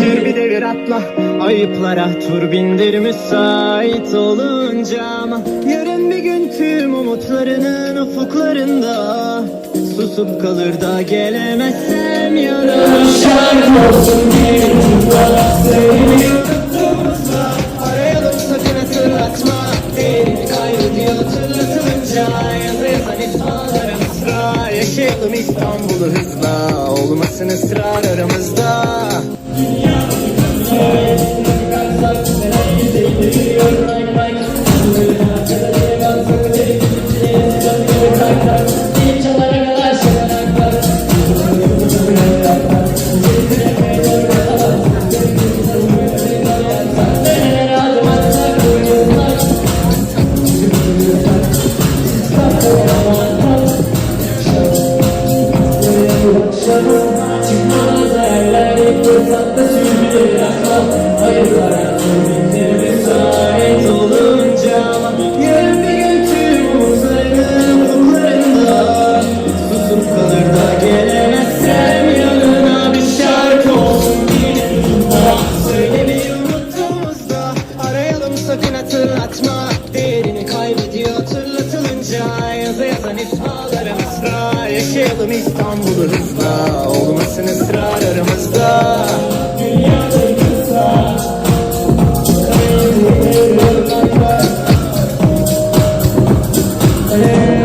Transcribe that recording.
Bir devir atla ayıplara tur bindir müsait olunca ama Yarın bir gün tüm umutlarının ufuklarında Susup kalır da gelemezsem yanına Şarkı olsun bir cümle. Söylemiyorumuzda Arayalım sakın hatırlatma Değerini kaybediyor hatırlatılınca Yazı yazan ismalara mısra Yaşayalım İstanbul'u hızla. Olmasın ısrar aramızda hatırlatma Değerini kaybediyor hatırlatılınca Yazı yazan ismalara mısra Yaşayalım İstanbul'u hızla. Olmasın ısrar